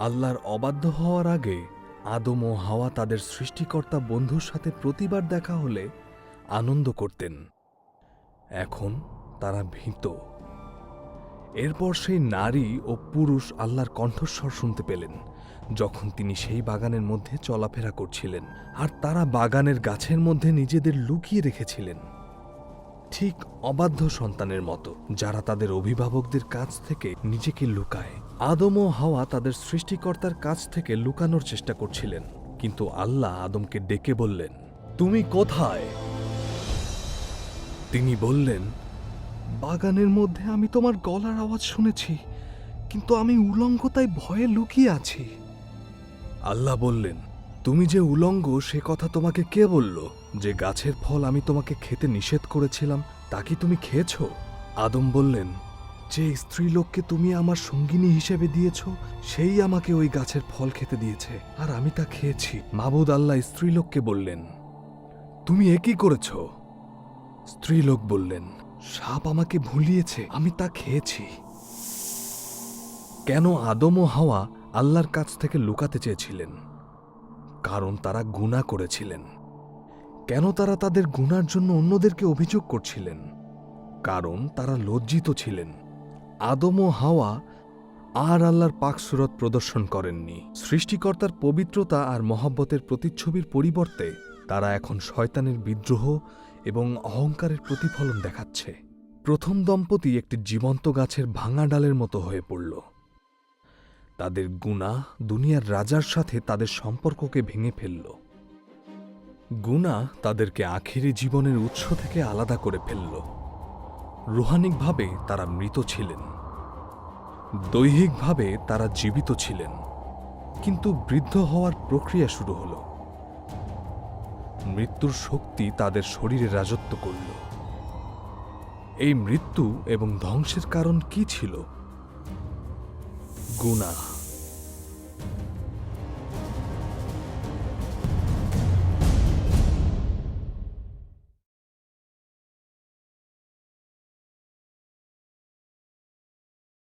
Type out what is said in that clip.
আল্লাহর অবাধ্য হওয়ার আগে আদম ও হাওয়া তাদের সৃষ্টিকর্তা বন্ধুর সাথে প্রতিবার দেখা হলে আনন্দ করতেন। এখন তারা ভীত। এরপর সেই নারী ও পুরুষ আল্লাহর কণ্ঠস্বর শুনতে পেলেন, যখন তিনি সেই বাগানের মধ্যে চলাফেরা করছিলেন আর তারা বাগানের গাছের মধ্যে নিজেদের লুকিয়ে রেখেছিলেন। ঠিক অবাধ্য সন্তানের মতো, যারা তাদের অভিভাবকদের কাছ থেকে নিজেকে লুকায়। আদম ও হাওয়া তাদের সৃষ্টিকর্তার কাছ থেকে লুকানোর চেষ্টা করছিলেন, কিন্তু আল্লাহ আদমকে ডেকে বললেন, তুমি কোথায়? তিনি বললেন, বাগানের মধ্যে আমি তোমার গলার আওয়াজ শুনেছি, কিন্তু আমি উলঙ্গতায় ভয়ে লুকিয়ে আছি। আল্লাহ বললেন, তুমি যে উলঙ্গ, সে কথা তোমাকে কে বলল? যে গাছের ফল আমি তোমাকে খেতে নিষেধ করেছিলাম, তা কি তুমি খেয়েছ? আদম বললেন যে স্ত্রীলোককে তুমি আমার সঙ্গিনী হিসেবে দিয়েছ, সেই আমাকে ওই গাছের ফল খেতে দিয়েছে। আর আমি তা খেয়েছি। মাবুদ আল্লাহ স্ত্রীলোককে বললেন, তুমি এ কি করেছ? স্ত্রীলোক বললেন, সাপ আমাকে ভুলিয়েছে, আমি তা খেয়েছি। কেন আদম ও হাওয়া আল্লাহর কাছ থেকে লুকাতে চেয়েছিলেন? কারণ তারা গুণা করেছিলেন। কেন তারা তাদের গুনার জন্য অন্যদেরকে অভিযোগ করছিলেন? কারণ তারা লজ্জিত ছিলেন। আদম ও হাওয়া আর আল্লাহর পাকসুরত প্রদর্শন করেননি। সৃষ্টিকর্তার পবিত্রতা আর মহাব্বতের প্রতিচ্ছবির পরিবর্তে তারা এখন শয়তানের বিদ্রোহ এবং অহংকারের প্রতিফলন দেখাচ্ছে। প্রথম দম্পতি একটি জীবন্ত গাছের ভাঙা ডালের মতো হয়ে পড়ল। তাদের গুণা দুনিয়ার রাজার সাথে তাদের সম্পর্ককে ভেঙে ফেলল। গুণা তাদেরকে আখেরি জীবনের উৎস থেকে আলাদা করে ফেলল। রুহানিকভাবে তারা মৃত ছিলেন। দৈহিকভাবে তারা জীবিত ছিলেন। কিন্তু বৃদ্ধ হওয়ার প্রক্রিয়া শুরু হল। মৃত্যুর শক্তি তাদের শরীরে রাজত্ব করল। এই মৃত্যু এবং ধ্বংসের কারণ কি ছিল? গুনাহ।